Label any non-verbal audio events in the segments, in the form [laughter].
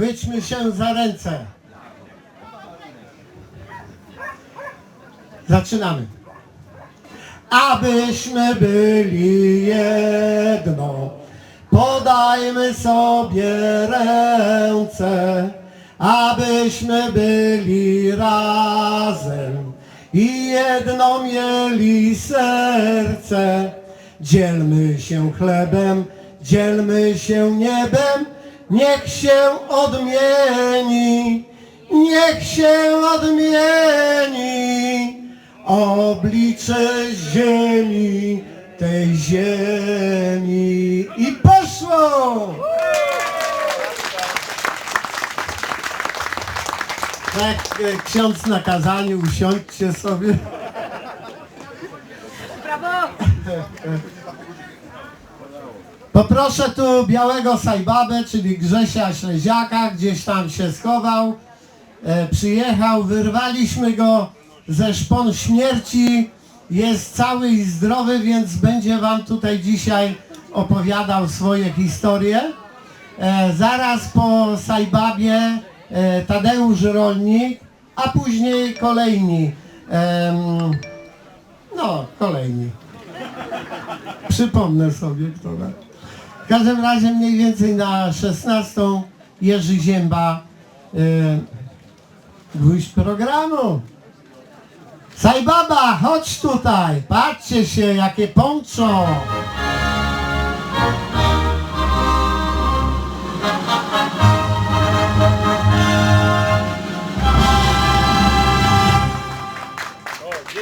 Chwyćmy się za ręce. Zaczynamy. Abyśmy byli jedno, podajmy sobie ręce, abyśmy byli razem i jedno mieli serce. Dzielmy się chlebem, dzielmy się niebem, niech się odmieni, niech się odmieni oblicze ziemi, tej ziemi. I poszło! Tak, e, ksiądz na kazaniu, usiądźcie sobie. [laughs] Poproszę tu białego sajbabę, czyli Grzesia Śleziaka, gdzieś tam się schował. E, przyjechał, wyrwaliśmy go ze szpon śmierci. Jest cały i zdrowy, więc będzie wam tutaj dzisiaj opowiadał swoje historie. E, zaraz po sajbabie e, Tadeusz Rolnik, a później kolejni. Em, no, kolejni. Przypomnę sobie, która. W każdym razie mniej więcej na 16 Jerzy Zięba y, gwóźdź programu. Sajbaba, chodź tutaj, patrzcie się, jakie poncho.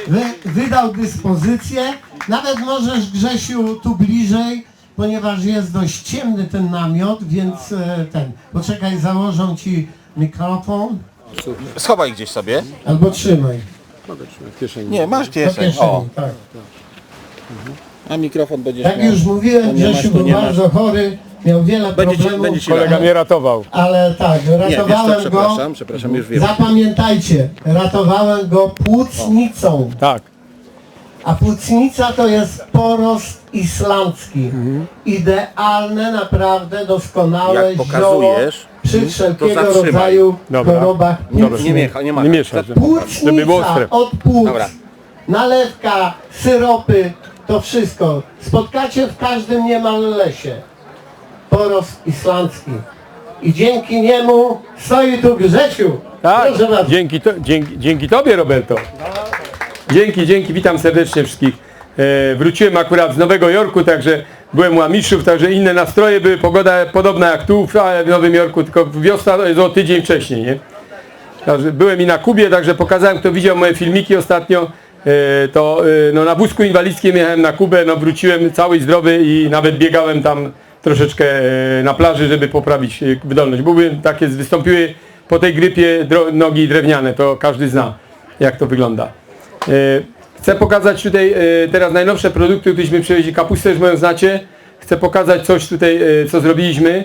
Wy, wydał dyspozycję. Nawet możesz Grzesiu tu bliżej, ponieważ jest dość ciemny ten namiot, więc e, ten. Poczekaj, założą ci mikrofon. Schowaj gdzieś sobie. Albo trzymaj. w kieszeni. Nie, masz Do kieszeń. kieszeni, O, tak. a mikrofon będziesz Jak miał. już mówiłem, nie masz, Grzesiu to był nie masz. bardzo chory, miał wiele Będzie ci- problemów. będzie ci Kolega mnie ratował. Ale tak, Nie, wiesz co, ratowałem go. przepraszam, przepraszam, już wiem. Zapamiętajcie, ratowałem go płucnicą. Tak. A płucnica to jest porost islandzki. Idealne, naprawdę doskonałe Jak pokazujesz, zioło przy wszelkiego zatrzymaj. rodzaju Dobra. chorobach Dobra. Nie miechaj, nie ma. Nie mieszać. żeby- Żeby było Płucnica ostre. od płuc, Dobra. nalewka, syropy, to wszystko. Spotkacie w każdym niemal lesie. Porost islandzki. I dzięki niemu stoi tu Grzesiu. Tak, Proszę bardzo. dzięki, to, dzięki, dzięki Tobie Roberto. Dzięki, dzięki, witam serdecznie wszystkich. E, wróciłem akurat z Nowego Jorku, także byłem u Amiszów, także inne nastroje były, pogoda podobna jak tu w, w Nowym Jorku, tylko wiosna jest o tydzień wcześniej, nie? Także byłem i na Kubie, także pokazałem, kto widział moje filmiki ostatnio, e, to e, no, na wózku inwalidzkim jechałem na Kubę, no wróciłem cały zdrowy i nawet biegałem tam troszeczkę e, na plaży, żeby poprawić e, wydolność. Bo były takie, wystąpiły po tej grypie nogi drewniane, to każdy zna, jak to wygląda. E, Chcę pokazać tutaj e, teraz najnowsze produkty, któreśmy przywieźli. Kapustę już moją znacie. Chcę pokazać coś tutaj, e, co zrobiliśmy.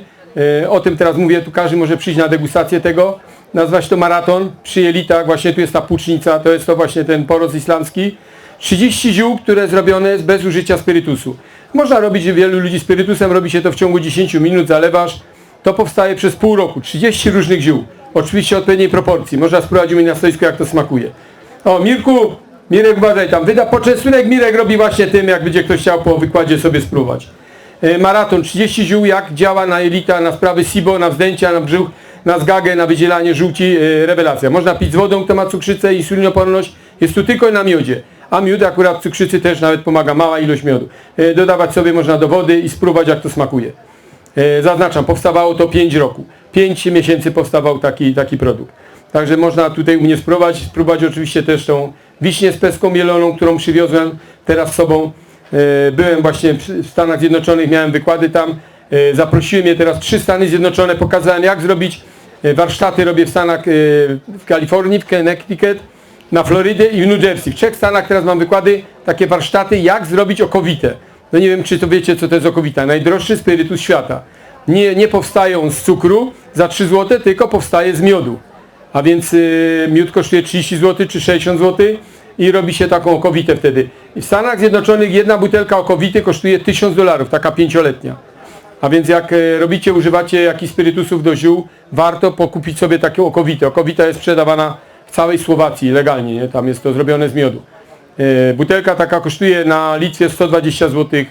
O tym teraz mówię, tu każdy może przyjść na degustację tego. Nazywa się to maraton przy jelitach, właśnie tu jest ta płucznica, to jest to właśnie ten porost islamski. 30 ziół, które zrobione jest bez użycia spirytusu. Można robić, wielu ludzi spirytusem robi się to w ciągu 10 minut, zalewasz. To powstaje przez pół roku, 30 różnych ziół. Oczywiście odpowiedniej proporcji. Można spróbować u mnie na stoisku, jak to smakuje. O, Mirku, Mirek uważaj tam, wyda poczęstunek Mirek robi właśnie tym, jak będzie ktoś chciał po wykładzie sobie spróbować. E, Maraton, 30 ziół, jak działa na jelita, na sprawy SIBO, na wzdęcia, na brzuch, na zgagę, na wydzielanie żółci, e, rewelacja. Można pić z wodą, kto ma cukrzycę, insulinoporność, jest tu tylko na miodzie. A miód akurat cukrzycy też nawet pomaga, mała ilość miodu. E, Dodawać sobie można do wody i spróbować jak to smakuje. Zaznaczam, powstawało to 5 roku. 5 miesięcy powstawał taki, taki produkt. Także można tutaj u mnie spróbować. Spróbować oczywiście też tą wiśnię z peską mieloną, którą przywiozłem teraz z sobą. E, Byłem właśnie w Stanach Zjednoczonych, miałem wykłady tam. E, Zaprosiłem je teraz trzy Stany Zjednoczone, pokazałem jak zrobić. E, Warsztaty robię w Stanach, w Kalifornii, w Connecticut, na Florydę i w New Jersey. W trzech Stanach teraz mam wykłady, takie warsztaty, jak zrobić okowitę. No nie wiem, czy to wiecie, co to jest okowita. Najdroższy spirytus świata. Nie, nie powstają z cukru za 3 zł, tylko powstaje z miodu. A więc y, miód kosztuje 30 zł czy 60 zł i robi się taką okowitę wtedy. I w Stanach Zjednoczonych jedna butelka okowity kosztuje 1000 dolarów, taka pięcioletnia. A więc jak e, robicie, używacie jakichś spirytusów do ziół, warto pokupić sobie taką okowitę. Okowita jest sprzedawana w całej Słowacji legalnie, nie? tam jest to zrobione z miodu. E, Butelka taka kosztuje na Litwie 120 zł,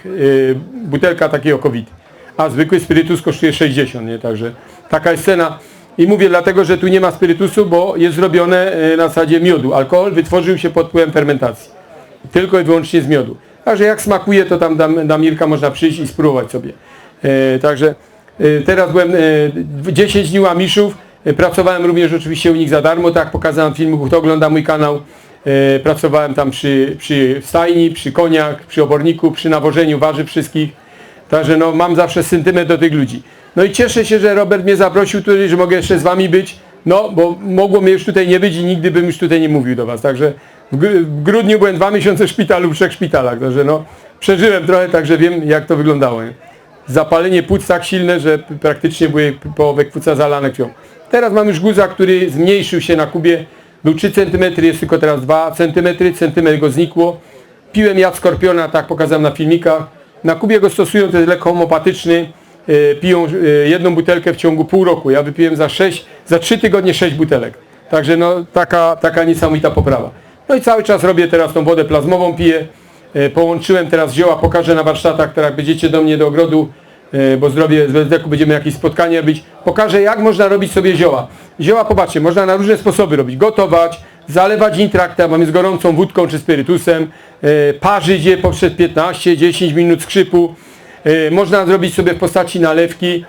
butelka takiej okowity. A zwykły spirytus kosztuje 60, nie? Także taka jest cena. I mówię dlatego, że tu nie ma spirytusu, bo jest zrobione e, na zasadzie miodu. Alkohol wytworzył się pod wpływem fermentacji. Tylko i wyłącznie z miodu. Także jak smakuje, to tam do Mirka można przyjść i spróbować sobie. E, także e, teraz byłem e, 10 dni u Amiszów. E, pracowałem również oczywiście u nich za darmo, tak pokazałem w filmu, kto ogląda mój kanał. Pracowałem tam przy, przy stajni, przy koniach, przy oborniku, przy nawożeniu warzyw wszystkich. Także no, mam zawsze sentyment do tych ludzi. No i cieszę się, że Robert mnie zaprosił tutaj, że mogę jeszcze z wami być. No, bo mogło mnie już tutaj nie być i nigdy bym już tutaj nie mówił do was. Także w, gr- w grudniu byłem dwa miesiące w szpitalu, w trzech szpitalach. Także no, przeżyłem trochę, także wiem jak to wyglądało. Nie? Zapalenie płuc tak silne, że praktycznie były połowę płuca zalane krwią. Teraz mam już guza, który zmniejszył się na kubie. Był 3 cm, jest tylko teraz 2 cm, centymetr go znikło. Piłem jad skorpiona, tak pokazałem na filmikach. Na Kubie go stosują, to jest lek homopatyczny. E, Piją e, jedną butelkę w ciągu pół roku. Ja wypiłem za 6, za 3 tygodnie 6 butelek. Także no taka, taka niesamowita poprawa. No i cały czas robię teraz tą wodę plazmową, piję. E, Połączyłem teraz zioła, pokażę na warsztatach, teraz będziecie do mnie do ogrodu, bo zdrowie z WSDK będziemy jakieś spotkanie robić. Pokażę jak można robić sobie zioła. Zioła, popatrzcie, można na różne sposoby robić. Gotować, zalewać intraktem, mamy z gorącą wódką czy spirytusem, parzyć je poprzez 15-10 minut skrzypu. E, Można zrobić sobie w postaci nalewki.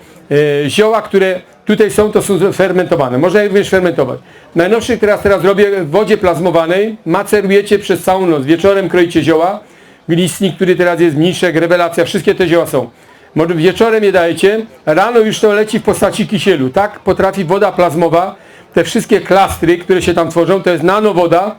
E, Zioła, które tutaj są, to są fermentowane. Można je również fermentować. Najnowszy teraz teraz robię w wodzie plazmowanej. Macerujecie przez całą noc. Wieczorem kroicie zioła. Glistnik, który teraz jest mniszek, rewelacja, wszystkie te zioła są. Może wieczorem je dajecie, rano już to leci w postaci kisielu. Tak potrafi woda plazmowa, te wszystkie klastry, które się tam tworzą, to jest nanowoda,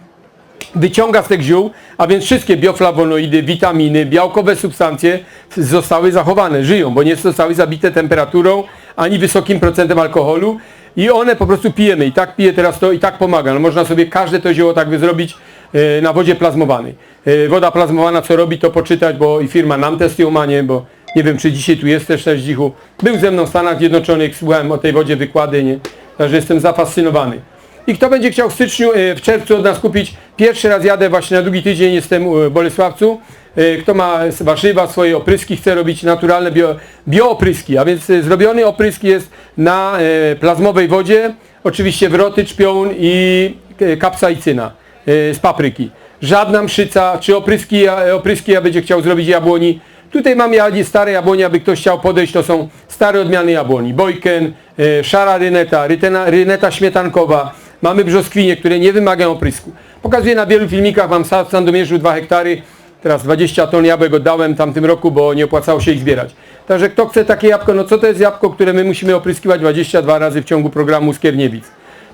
wyciąga z tych ziół, a więc wszystkie bioflawonoidy, witaminy, białkowe substancje zostały zachowane, żyją, bo nie zostały zabite temperaturą ani wysokim procentem alkoholu i one po prostu pijemy i tak piję teraz to i tak pomaga. No można sobie każde to zioło tak zrobić e, na wodzie plazmowanej. E, Woda plazmowana co robi to poczytać, bo i firma nam test ją ma, nie, bo nie wiem czy dzisiaj tu jest też też dzichu. Był ze mną w Stanach Zjednoczonych, słuchałem o tej wodzie wykłady, nie, także jestem zafascynowany. I kto będzie chciał w styczniu, e, w czerwcu od nas kupić, pierwszy raz jadę właśnie na drugi tydzień, jestem w Bolesławcu. E, Kto ma warzywa, swoje opryski, chce robić naturalne bio, bioopryski, a więc e, zrobiony oprysk jest na e, plazmowej wodzie, oczywiście wroty, czpion i e, kapsaicyna e, z papryki. Żadna mszyca, czy opryski, opryski ja będzie chciał zrobić jabłoni. Tutaj mam stare jabłonie, aby ktoś chciał podejść, to są stare odmiany jabłoni. Bojken, e, szara ryneta, ryneta śmietankowa. Mamy brzoskwinie, które nie wymagają oprysku. Pokazuję na wielu filmikach, mam sad w Sandomierzu 2 hektary, teraz 20 ton jabłek oddałem tamtym roku, bo nie opłacało się ich zbierać. Także kto chce takie jabłko, no co to jest jabłko, które my musimy opryskiwać 22 razy w ciągu programu Skierniewic.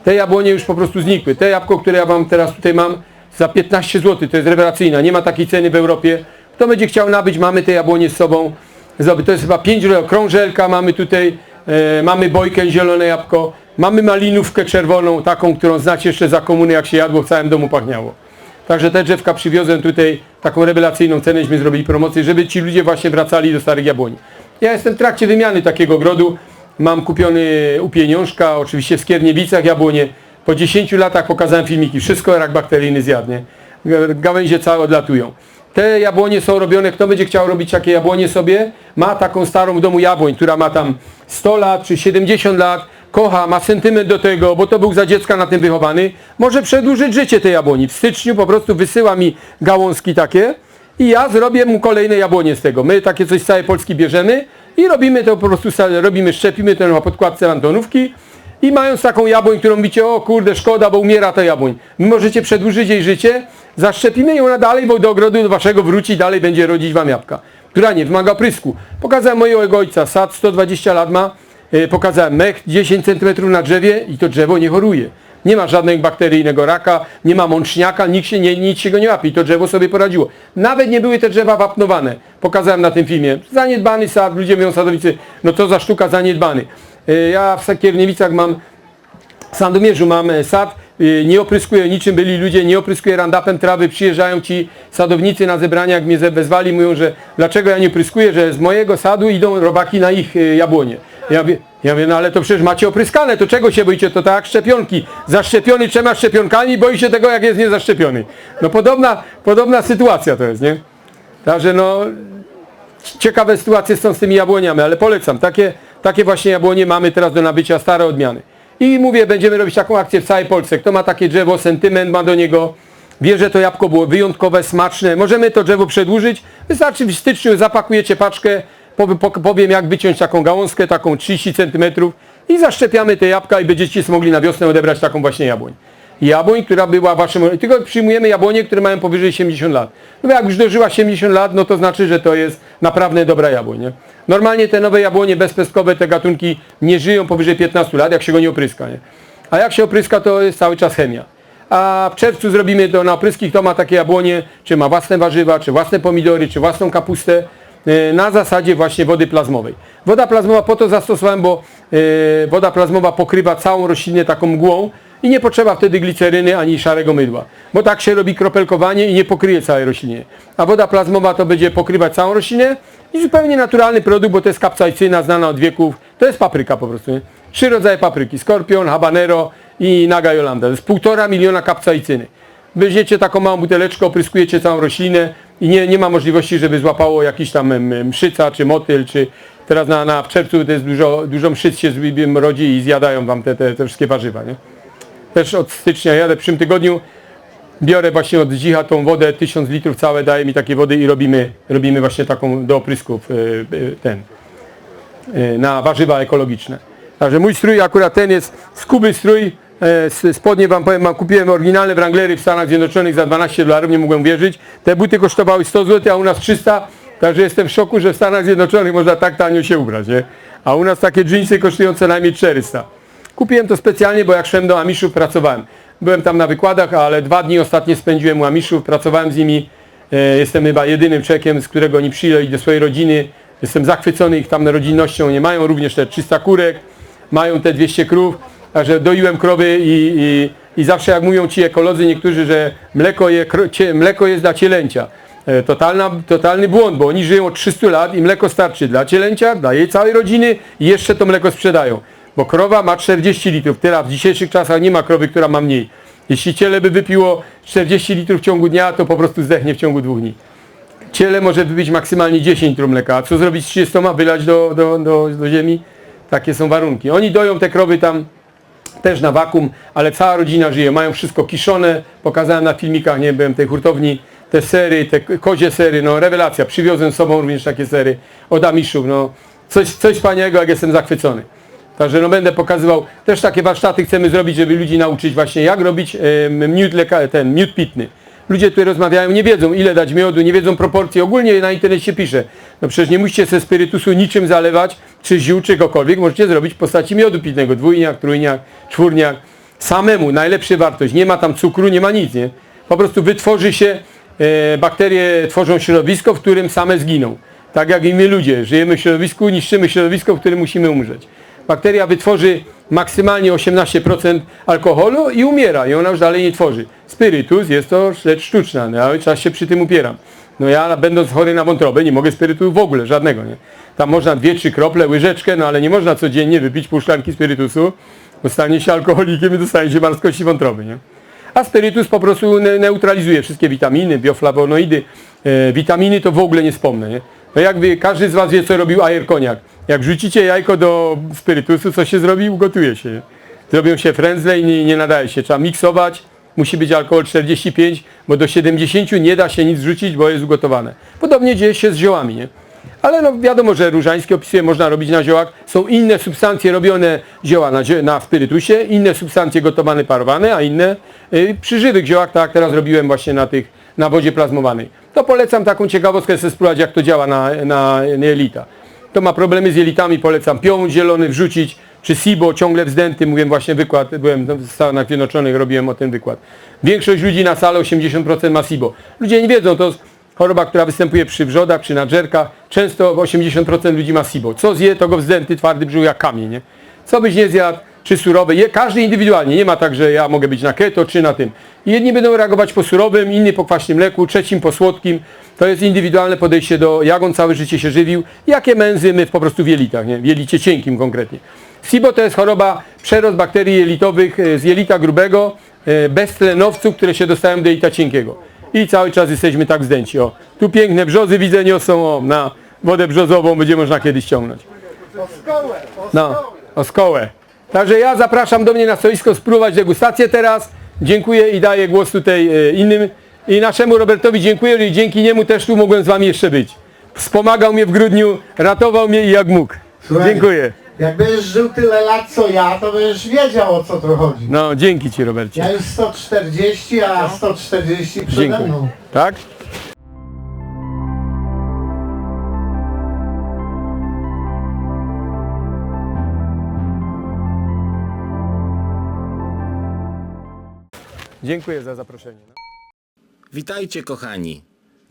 Te jabłonie już po prostu znikły. Te jabłko, które ja wam teraz tutaj mam za 15 zł, to jest rewelacyjna, nie ma takiej ceny w Europie. Kto będzie chciał nabyć, mamy te jabłonie z sobą. To jest chyba 5 euro, krążelka mamy tutaj, e, mamy bojkę, zielone jabłko, mamy malinówkę czerwoną, taką, którą znacie jeszcze za komuny, jak się jadło, w całym domu pachniało. Także te drzewka przywiozłem tutaj, taką rewelacyjną cenęśmy zrobili promocję, żeby ci ludzie właśnie wracali do starych jabłoni. Ja jestem w trakcie wymiany takiego ogrodu, mam kupiony u pieniążka, oczywiście w Skierniewicach jabłonie. Po 10 latach pokazałem filmiki, wszystko rak bakteryjny zjadł, nie? G- Gałęzie całe odlatują. Te jabłonie są robione, kto będzie chciał robić takie jabłonie sobie, ma taką starą w domu jabłoń, która ma tam 100 lat czy 70 lat, kocha, ma sentyment do tego, bo to był za dziecka na tym wychowany, może przedłużyć życie tej jabłoni. W styczniu po prostu wysyła mi gałązki takie i ja zrobię mu kolejne jabłonie z tego. My takie coś z całej Polski bierzemy i robimy to po prostu, robimy, szczepimy to na podkładce Antonówki i mając taką jabłoń, którą mówicie, o kurde, szkoda, bo umiera ta jabłoń. Wy możecie przedłużyć jej życie, zaszczepimy ją na dalej, bo do ogrodu waszego wróci, dalej będzie rodzić wam jabłka, która nie wymaga prysku. Pokazałem mojego ojca, sad 120 lat ma, pokazałem mech 10 cm na drzewie i to drzewo nie choruje. Nie ma żadnego bakteryjnego raka, nie ma mączniaka, nikt się, nie, nic się go nie łapie i to drzewo sobie poradziło. Nawet nie były te drzewa wapnowane. Pokazałem na tym filmie. Zaniedbany sad, ludzie mówią sadownicy, no to za sztuka zaniedbany. E, Ja w Sakierniewicach mam w Sandomierzu mam e, sad, nie opryskuję niczym, byli ludzie, nie opryskuję randapem trawy, przyjeżdżają ci sadownicy na zebrania, jak mnie wezwali, mówią, że dlaczego ja nie pryskuję, że z mojego sadu idą robaki na ich jabłonie. Ja mówię, ja mówię, no ale to przecież macie opryskane, to czego się boicie? To tak jak szczepionki. Zaszczepiony trzema szczepionkami, boi się tego, jak jest niezaszczepiony. No podobna, podobna sytuacja to jest, nie? Także no, ciekawe sytuacje są z tymi jabłoniami, ale polecam. Takie, takie właśnie jabłonie mamy teraz do nabycia, stare odmiany. I mówię, będziemy robić taką akcję w całej Polsce. Kto ma takie drzewo, sentyment ma do niego, wie, że to jabłko było wyjątkowe, smaczne. Możemy to drzewo przedłużyć. Wystarczy w styczniu zapakujecie paczkę, powiem jak wyciąć taką gałązkę, taką 30 cm i zaszczepiamy te jabłka i będziecie mogli na wiosnę odebrać taką właśnie jabłoń jabłoń, która była waszym... Tylko przyjmujemy jabłonie, które mają powyżej 70 lat. No jak już dożyła 70 lat, no to znaczy, że to jest naprawdę dobra jabłoń. Nie? Normalnie te nowe jabłonie bezpestkowe, te gatunki nie żyją powyżej 15 lat, jak się go nie opryska. Nie? A jak się opryska, to jest cały czas chemia. A w czerwcu zrobimy to na opryski, kto ma takie jabłonie, czy ma własne warzywa, czy własne pomidory, czy własną kapustę, na zasadzie właśnie wody plazmowej. Woda plazmowa po to zastosowałem, bo e, woda plazmowa pokrywa całą roślinę taką mgłą i nie potrzeba wtedy gliceryny ani szarego mydła, bo tak się robi kropelkowanie i nie pokryje całej rośliny. A woda plazmowa to będzie pokrywać całą roślinę i zupełnie naturalny produkt, bo to jest kapsajcyna znana od wieków, to jest papryka po prostu. Nie? Trzy rodzaje papryki, skorpion, habanero i naga jolanda. To jest półtora miliona kapsaicyny. Weźmiecie taką małą buteleczkę, opryskujecie całą roślinę i nie, nie ma możliwości, żeby złapało jakiś tam mszyca, czy motyl, czy teraz na, na w czerwcu to jest dużo, dużo mszyc się z- rodzi i zjadają wam te, te, te wszystkie warzywa. Nie? Też od stycznia jadę w przyszłym tygodniu, biorę właśnie od Dzicha tą wodę, 1000 litrów całe, daje mi takie wody i robimy, robimy właśnie taką do oprysków y, y, ten, y, na warzywa ekologiczne. Także mój strój akurat ten jest z Kuby strój, e, spodnie wam powiem, mam, kupiłem oryginalne Wranglery w Stanach Zjednoczonych za 12 dolarów, nie mogłem wierzyć. Te buty kosztowały 100 zł, a u nas 300, także jestem w szoku, że w Stanach Zjednoczonych można tak tanio się ubrać, nie? A u nas takie dżinsy kosztują co najmniej 400. Kupiłem to specjalnie, bo jak szedłem do Amiszów pracowałem. Byłem tam na wykładach, ale dwa dni ostatnie spędziłem u Amiszów, pracowałem z nimi. E, Jestem chyba jedynym człowiekiem, z którego oni przyjęli do swojej rodziny. Jestem zachwycony ich tam rodzinnością. Nie mają również te 300 kurek, mają te 200 krów, także doiłem krowy i, i, i zawsze jak mówią ci ekolodzy niektórzy, że mleko, je, cie, mleko jest dla cielęcia. E, Totalna, totalny błąd, bo oni żyją od 300 lat i mleko starczy dla cielęcia, dla jej całej rodziny i jeszcze to mleko sprzedają. Bo krowa ma 40 litrów, tyle w dzisiejszych czasach nie ma krowy, która ma mniej. Jeśli ciele by wypiło 40 litrów w ciągu dnia, to po prostu zdechnie w ciągu dwóch dni. Ciele może wypić maksymalnie 10 litrów mleka. A co zrobić z 30? Wylać do, do, do, do ziemi? Takie są warunki. Oni doją te krowy tam też na wakum, ale cała rodzina żyje. Mają wszystko kiszone. Pokazałem na filmikach, nie byłem tej hurtowni, te sery, te kozie sery, no rewelacja. Przywiozłem z sobą również takie sery od Amiszów, no coś, coś wspaniałego, jak jestem zachwycony. Także no będę pokazywał, też takie warsztaty chcemy zrobić, żeby ludzi nauczyć właśnie jak robić e, miód, ten miód pitny. Ludzie, którzy rozmawiają, nie wiedzą ile dać miodu, nie wiedzą proporcji. Ogólnie na internecie pisze. No przecież nie musicie ze spirytusu niczym zalewać, czy ziół, czy cokolwiek. Możecie zrobić w postaci miodu pitnego. Dwójniak, trójniak, czwórniak. Samemu, najlepsza wartość. Nie ma tam cukru, nie ma nic, nie? Po prostu wytworzy się, e, bakterie tworzą środowisko, w którym same zginą. Tak jak i my ludzie. Żyjemy w środowisku, niszczymy środowisko, w którym musimy umrzeć. Bakteria wytworzy maksymalnie 18% alkoholu i umiera i ona już dalej nie tworzy. Spirytus jest to rzecz sztuczna, no, ja czas się przy tym upieram. No ja będąc chory na wątrobę nie mogę spirytusu w ogóle, żadnego. Nie? Tam można dwie, trzy krople, łyżeczkę, no ale nie można codziennie wypić pół szklanki spirytusu, bo stanie się alkoholikiem i dostanie się marskości wątroby. Nie? A spirytus po prostu ne- neutralizuje wszystkie witaminy, bioflawonoidy. E, witaminy to w ogóle nie wspomnę. Nie? No jakby każdy z Was wie, co robił ajer koniak. Jak rzucicie jajko do spirytusu, co się zrobi? Ugotuje się. Zrobią się frędzle i nie, nie nadaje się. Trzeba miksować. Musi być alkohol 45, bo do 70 nie da się nic rzucić, bo jest ugotowane. Podobnie dzieje się z ziołami. Nie? Ale no wiadomo, że różańskie opisuje, można robić na ziołach. Są inne substancje robione zioła na, na spirytusie, inne substancje gotowane, parowane, a inne y, przy żywych ziołach, tak jak teraz robiłem właśnie na tych, na wodzie plazmowanej. To polecam taką ciekawostkę sobie spróbować, jak to działa na, na, na jelita. To ma problemy z jelitami, polecam pion zielony wrzucić, czy SIBO ciągle wzdęty, mówiłem właśnie wykład, byłem w Stanach Zjednoczonych, robiłem o ten wykład. Większość ludzi na salę 80% ma SIBO. Ludzie nie wiedzą, to jest choroba, która występuje przy wrzodach, przy nadżerkach. Często 80% ludzi ma SIBO. Co zje, to go wzdęty, twardy brzuch jak kamień, nie? Co byś nie zjadł, czy surowe. Je, każdy indywidualnie. Nie ma tak, że ja mogę być na keto czy na tym. Jedni będą reagować po surowym, inni po kwaśnym mleku, trzecim po słodkim. To jest indywidualne podejście do jak on całe życie się żywił, jakie ma enzymy po prostu w jelitach, nie? w jelicie cienkim konkretnie. SIBO to jest choroba przerost bakterii jelitowych e, z jelita grubego e, bez tlenowców, które się dostają do jelita cienkiego. I cały czas jesteśmy tak zdęci. O, tu piękne brzozy widzę niosą, o, na wodę brzozową będzie można kiedyś ciągnąć. No, o skołę. Także ja zapraszam do mnie na stoisko spróbować degustację teraz. Dziękuję i daję głos tutaj e, innym. I naszemu Robertowi dziękuję, że dzięki niemu też tu mogłem z wami jeszcze być. Wspomagał mnie w grudniu, ratował mnie i jak mógł. Słuchaj, Dziękuję. Jak będziesz żył tyle lat co ja, to będziesz wiedział o co tu chodzi. No, dzięki ci Robercie. Ja już 140, a 140 przede Dziękuję. mną. Tak? Dziękuję za zaproszenie. Witajcie kochani.